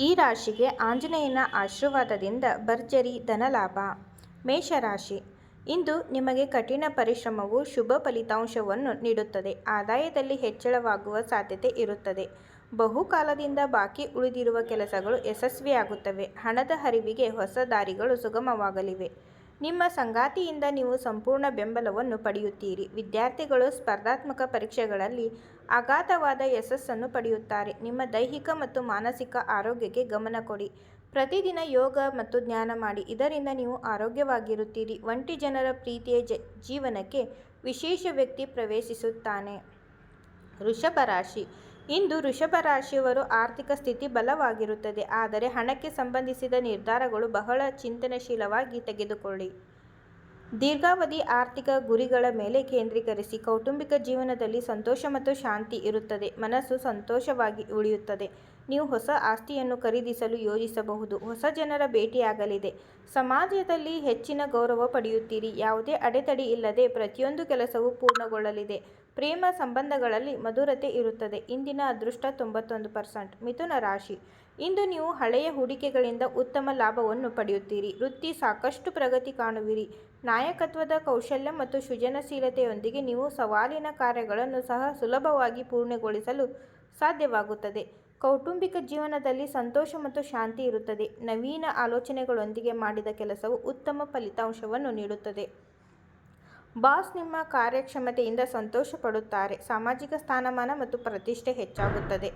ಈ ರಾಶಿಗೆ ಆಂಜನೇಯನ ಆಶೀರ್ವಾದದಿಂದ ಭರ್ಜರಿ ಧನಲಾಭ ಮೇಷರಾಶಿ. ಇಂದು ನಿಮಗೆ ಕಠಿಣ ಪರಿಶ್ರಮವು ಶುಭ ಫಲಿತಾಂಶವನ್ನು ನೀಡುತ್ತದೆ. ಆದಾಯದಲ್ಲಿ ಹೆಚ್ಚಳವಾಗುವ ಸಾಧ್ಯತೆ ಇರುತ್ತದೆ. ಬಹುಕಾಲದಿಂದ ಬಾಕಿ ಉಳಿದಿರುವ ಕೆಲಸಗಳು ಯಶಸ್ವಿಯಾಗುತ್ತವೆ. ಹಣದ ಹರಿವಿಗೆ ಹೊಸ ದಾರಿಗಳು ಸುಗಮವಾಗಲಿವೆ. ನಿಮ್ಮ ಸಂಗಾತಿಯಿಂದ ನೀವು ಸಂಪೂರ್ಣ ಬೆಂಬಲವನ್ನು ಪಡೆಯುತ್ತೀರಿ. ವಿದ್ಯಾರ್ಥಿಗಳು ಸ್ಪರ್ಧಾತ್ಮಕ ಪರೀಕ್ಷೆಗಳಲ್ಲಿ ಅಗಾಧವಾದ ಯಶಸ್ಸನ್ನು ಪಡೆಯುತ್ತಾರೆ. ನಿಮ್ಮ ದೈಹಿಕ ಮತ್ತು ಮಾನಸಿಕ ಆರೋಗ್ಯಕ್ಕೆ ಗಮನ ಕೊಡಿ. ಪ್ರತಿದಿನ ಯೋಗ ಮತ್ತು ಧ್ಯಾನ ಮಾಡಿ. ಇದರಿಂದ ನೀವು ಆರೋಗ್ಯವಾಗಿರುತ್ತೀರಿ. ಒಂಟಿ ಜನರ ಪ್ರೀತಿಯ ಜೀವನಕ್ಕೆ ವಿಶೇಷ ವ್ಯಕ್ತಿ ಪ್ರವೇಶಿಸುತ್ತಾನೆ. ವೃಷಭ ರಾಶಿ. ಇಂದು ವೃಷಭ ರಾಶಿಯವರು ಆರ್ಥಿಕ ಸ್ಥಿತಿ ಬಲವಾಗಿರುತ್ತದೆ ಆದರೆ ಹಣಕ್ಕೆ ಸಂಬಂಧಿಸಿದ ನಿರ್ಧಾರಗಳು ಬಹಳ ಚಿಂತನಶೀಲವಾಗಿ ತೆಗೆದುಕೊಳ್ಳಿ. ದೀರ್ಘಾವಧಿ ಆರ್ಥಿಕ ಗುರಿಗಳ ಮೇಲೆ ಕೇಂದ್ರೀಕರಿಸಿ ಕೌಟುಂಬಿಕ ಜೀವನದಲ್ಲಿ ಸಂತೋಷ ಮತ್ತು ಶಾಂತಿ ಇರುತ್ತದೆ. ಮನಸ್ಸು ಸಂತೋಷವಾಗಿ ಉಳಿಯುತ್ತದೆ. ನೀವು ಹೊಸ ಆಸ್ತಿಯನ್ನು ಖರೀದಿಸಲು ಯೋಜಿಸಬಹುದು. ಹೊಸ ಜನರ ಭೇಟಿಯಾಗಲಿದೆ. ಸಮಾಜದಲ್ಲಿ ಹೆಚ್ಚಿನ ಗೌರವ ಪಡೆಯುತ್ತೀರಿ. ಯಾವುದೇ ಅಡೆತಡೆ ಇಲ್ಲದೆ ಪ್ರತಿಯೊಂದು ಕೆಲಸವೂ ಪೂರ್ಣಗೊಳ್ಳಲಿದೆ. ಪ್ರೇಮ ಸಂಬಂಧಗಳಲ್ಲಿ ಮಧುರತೆ ಇರುತ್ತದೆ. ಇಂದಿನ ಅದೃಷ್ಟ ತೊಂಬತ್ತೊಂದು ಪರ್ಸೆಂಟ್. ಮಿಥುನ ರಾಶಿ. ಇಂದು ನೀವು ಹಳೆಯ ಹೂಡಿಕೆಗಳಿಂದ ಉತ್ತಮ ಲಾಭವನ್ನು ಪಡೆಯುತ್ತೀರಿ. ವೃತ್ತಿ ಸಾಕಷ್ಟು ಪ್ರಗತಿ ಕಾಣುವಿರಿ. ನಾಯಕತ್ವದ ಕೌಶಲ್ಯ ಮತ್ತು ಸೃಜನಶೀಲತೆಯೊಂದಿಗೆ ನೀವು ಸವಾಲಿನ ಕಾರ್ಯಗಳನ್ನು ಸಹ ಸುಲಭವಾಗಿ ಪೂರ್ಣಗೊಳಿಸಲು ಸಾಧ್ಯವಾಗುತ್ತದೆ. ಕೌಟುಂಬಿಕ ಜೀವನದಲ್ಲಿ ಸಂತೋಷ ಮತ್ತು ಶಾಂತಿ ಇರುತ್ತದೆ. ನವೀನ ಆಲೋಚನೆಗಳೊಂದಿಗೆ ಮಾಡಿದ ಕೆಲಸವು ಉತ್ತಮ ಫಲಿತಾಂಶವನ್ನು ನೀಡುತ್ತದೆ. ಬಾಸ್ ನಿಮ್ಮ ಕಾರ್ಯಕ್ಷಮತೆಯಿಂದ ಸಂತೋಷ ಪಡುತ್ತಾರೆ ಸಾಮಾಜಿಕ ಸ್ಥಾನಮಾನ ಮತ್ತು ಪ್ರತಿಷ್ಠೆ ಹೆಚ್ಚಾಗುತ್ತದೆ.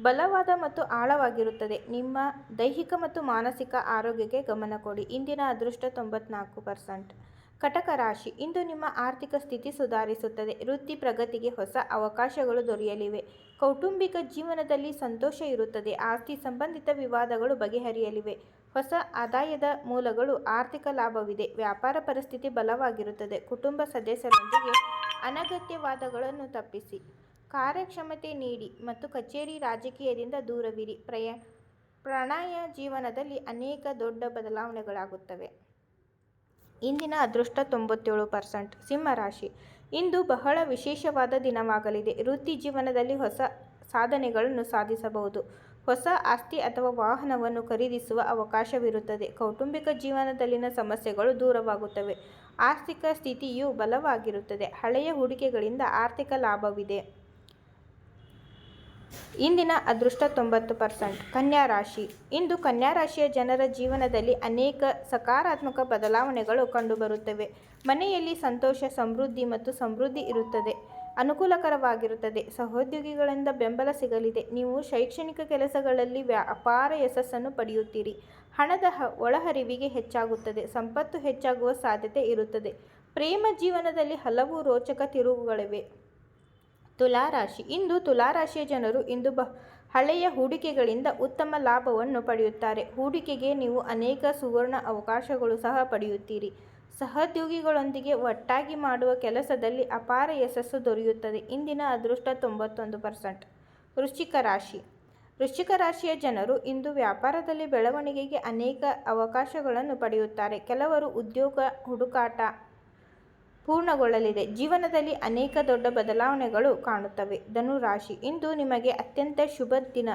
ಬಲವಾದ ಮತ್ತು ಆಳವಾಗಿರುತ್ತದೆ. ನಿಮ್ಮ ದೈಹಿಕ ಮತ್ತು ಮಾನಸಿಕ ಆರೋಗ್ಯಕ್ಕೆ ಗಮನ ಕೊಡಿ. ಇಂದಿನ ಅದೃಷ್ಟ ತೊಂಬತ್ನಾಲ್ಕು ಪರ್ಸೆಂಟ್. ಕಟಕ ರಾಶಿ. ಇಂದು ನಿಮ್ಮ ಆರ್ಥಿಕ ಸ್ಥಿತಿ ಸುಧಾರಿಸುತ್ತದೆ. ವೃತ್ತಿ ಪ್ರಗತಿಗೆ ಹೊಸ ಅವಕಾಶಗಳು ದೊರೆಯಲಿವೆ. ಕೌಟುಂಬಿಕ ಜೀವನದಲ್ಲಿ ಸಂತೋಷ ಇರುತ್ತದೆ. ಆಸ್ತಿ ಸಂಬಂಧಿತ ವಿವಾದಗಳು ಬಗೆಹರಿಯಲಿವೆ. ಹೊಸ ಆದಾಯದ ಮೂಲಗಳು ಆರ್ಥಿಕ ಲಾಭವಿದೆ. ವ್ಯಾಪಾರ ಪರಿಸ್ಥಿತಿ ಬಲವಾಗಿರುತ್ತದೆ. ಕುಟುಂಬ ಸದಸ್ಯರೊಂದಿಗೆ ಅನಗತ್ಯ ವಾದಗಳನ್ನು ತಪ್ಪಿಸಿ. ಕಾರ್ಯಕ್ಷಮತೆ ನೀಡಿ ಮತ್ತು ಕಚೇರಿ ರಾಜಕೀಯದಿಂದ ದೂರವಿರಿ. ಪ್ರಯ, ಪ್ರಣಯ ಜೀವನದಲ್ಲಿ ಅನೇಕ ದೊಡ್ಡ ಬದಲಾವಣೆಗಳಾಗುತ್ತವೆ. ಇಂದಿನ ಅದೃಷ್ಟ ತೊಂಬತ್ತೇಳು ಪರ್ಸೆಂಟ್ ಸಿಂಹರಾಶಿ ಇಂದು ಬಹಳ ವಿಶೇಷವಾದ ದಿನವಾಗಲಿದೆ. ವೃತ್ತಿ ಜೀವನದಲ್ಲಿ ಹೊಸ ಸಾಧನೆಗಳನ್ನು ಸಾಧಿಸಬಹುದು. ಹೊಸ ಆಸ್ತಿ ಅಥವಾ ವಾಹನವನ್ನು ಖರೀದಿಸುವ ಅವಕಾಶವಿರುತ್ತದೆ. ಕೌಟುಂಬಿಕ ಜೀವನದಲ್ಲಿನ ಸಮಸ್ಯೆಗಳು ದೂರವಾಗುತ್ತವೆ. ಆರ್ಥಿಕ ಸ್ಥಿತಿಯು ಬಲವಾಗಿರುತ್ತದೆ. ಹಳೆಯ ಹೂಡಿಕೆಗಳಿಂದ ಆರ್ಥಿಕ ಲಾಭವಿದೆ. ಇಂದಿನ ಅದೃಷ್ಟ ತೊಂಬತ್ತು ಪರ್ಸೆಂಟ್. ಕನ್ಯಾ ರಾಶಿ. ಇಂದು ಕನ್ಯಾ ರಾಶಿಯ ಜನರ ಜೀವನದಲ್ಲಿ ಅನೇಕ ಸಕಾರಾತ್ಮಕ ಬದಲಾವಣೆಗಳು ಕಂಡುಬರುತ್ತವೆ. ಮನೆಯಲ್ಲಿ ಸಂತೋಷ, ಸಮೃದ್ಧಿ ಮತ್ತು ಸಮೃದ್ಧಿ ಇರುತ್ತದೆ. ಅನುಕೂಲಕರವಾಗಿರುತ್ತದೆ. ಸಹೋದ್ಯೋಗಿಗಳಿಂದ ಬೆಂಬಲ ಸಿಗಲಿದೆ. ನೀವು ಶೈಕ್ಷಣಿಕ ಕೆಲಸಗಳಲ್ಲಿ ವ್ಯಾಪಾರ ಯಶಸ್ಸನ್ನು ಪಡೆಯುತ್ತೀರಿ. ಹಣದ ಒಳಹರಿವಿಗೆ ಹೆಚ್ಚಾಗುತ್ತದೆ. ಸಂಪತ್ತು ಹೆಚ್ಚಾಗುವ ಸಾಧ್ಯತೆ ಇರುತ್ತದೆ. ಪ್ರೇಮ ಜೀವನದಲ್ಲಿ ಹಲವು ರೋಚಕ ತಿರುವುಗಳಿವೆ. ತುಲಾರಾಶಿ. ಇಂದು ತುಲಾರಾಶಿಯ ಜನರು ಇಂದು ಬ, ಹಳೆಯ ಹೂಡಿಕೆಗಳಿಂದ ಉತ್ತಮ ಲಾಭವನ್ನು ಪಡೆಯುತ್ತಾರೆ. ಹೂಡಿಕೆಗೆ ನೀವು ಅನೇಕ ಸುವರ್ಣ ಅವಕಾಶಗಳು ಸಹ ಪಡೆಯುತ್ತೀರಿ. ಸಹೋದ್ಯೋಗಿಗಳೊಂದಿಗೆ ಒಟ್ಟಾಗಿ ಮಾಡುವ ಕೆಲಸದಲ್ಲಿ ಅಪಾರ ಯಶಸ್ಸು ದೊರೆಯುತ್ತದೆ. ಇಂದಿನ ಅದೃಷ್ಟ ತೊಂಬತ್ತೊಂದು ಪರ್ಸೆಂಟ್. ವೃಶ್ಚಿಕ ರಾಶಿ. ವೃಶ್ಚಿಕ ರಾಶಿಯ ಜನರು ಇಂದು ವ್ಯಾಪಾರದಲ್ಲಿ ಬೆಳವಣಿಗೆಗೆ ಅನೇಕ ಅವಕಾಶಗಳನ್ನು ಪಡೆಯುತ್ತಾರೆ. ಕೆಲವರು ಉದ್ಯೋಗ ಹುಡುಕಾಟ ಪೂರ್ಣಗೊಳ್ಳಲಿದೆ. ಜೀವನದಲ್ಲಿ ಅನೇಕ ದೊಡ್ಡ ಬದಲಾವಣೆಗಳು ಕಾಣುತ್ತವೆ. ಧನುರಾಶಿ, ಇಂದು ನಿಮಗೆ ಅತ್ಯಂತ ಶುಭ ದಿನ.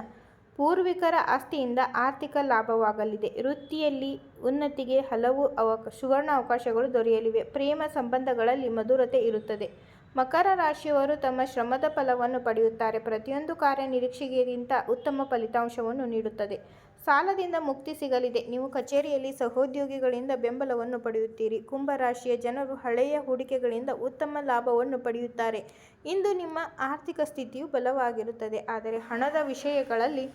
ಪೂರ್ವಿಕರ ಆಸ್ತಿಯಿಂದ ಆರ್ಥಿಕ ಲಾಭವಾಗಲಿದೆ. ವೃತ್ತಿಯಲ್ಲಿ ಉನ್ನತಿಗೆ ಹಲವು ಅವಕಾಶ ಸುವರ್ಣ ಅವಕಾಶಗಳು ದೊರೆಯಲಿವೆ. ಪ್ರೇಮ ಸಂಬಂಧಗಳಲ್ಲಿ ಮಧುರತೆ ಇರುತ್ತದೆ. ಮಕರ ರಾಶಿಯವರು ತಮ್ಮ ಶ್ರಮದ ಫಲವನ್ನು ಪಡೆಯುತ್ತಾರೆ. ಪ್ರತಿಯೊಂದು ಕಾರ್ಯ ನಿರೀಕ್ಷೆಗಿಂತ ಉತ್ತಮ ಫಲಿತಾಂಶವನ್ನು ನೀಡುತ್ತದೆ. ಸಾಲದಿಂದ ಮುಕ್ತಿ ಸಿಗಲಿದೆ. ನೀವು ಕಚೇರಿಯಲ್ಲಿ ಸಹೋದ್ಯೋಗಿಗಳಿಂದ ಬೆಂಬಲವನ್ನು ಪಡೆಯುತ್ತೀರಿ. ಕುಂಭರಾಶಿಯ ಜನರು ಹಳೆಯ ಹೂಡಿಕೆಗಳಿಂದ ಉತ್ತಮ ಲಾಭವನ್ನು ಪಡೆಯುತ್ತಾರೆ. ಇಂದು ನಿಮ್ಮ ಆರ್ಥಿಕ ಸ್ಥಿತಿಯು ಬಲವಾಗಿರುತ್ತದೆ. ಆದರೆ ಹಣದ ವಿಷಯಗಳಲ್ಲಿ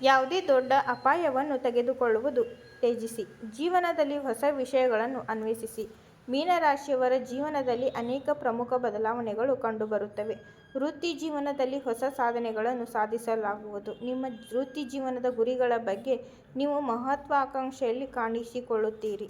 ಯಾವುದೇ ದೊಡ್ಡ ಅಪಾಯವನ್ನು ತೆಗೆದುಕೊಳ್ಳುವುದು ತ್ಯಜಿಸಿ. ಜೀವನದಲ್ಲಿ ಹೊಸ ವಿಷಯಗಳನ್ನು ಅನ್ವೇಷಿಸಿ. ಮೀನರಾಶಿಯವರ ಜೀವನದಲ್ಲಿ ಅನೇಕ ಪ್ರಮುಖ ಬದಲಾವಣೆಗಳು ಕಂಡುಬರುತ್ತವೆ. ವೃತ್ತಿ ಜೀವನದಲ್ಲಿ ಹೊಸ ಸಾಧನೆಗಳನ್ನು ಸಾಧಿಸಲಾಗುವುದು. ನಿಮ್ಮ ವೃತ್ತಿ ಜೀವನದ ಗುರಿಗಳ ಬಗ್ಗೆ ನೀವು ಮಹತ್ವಾಕಾಂಕ್ಷೆಯಲ್ಲಿ ಕಾಣಿಸಿಕೊಳ್ಳುತ್ತೀರಿ.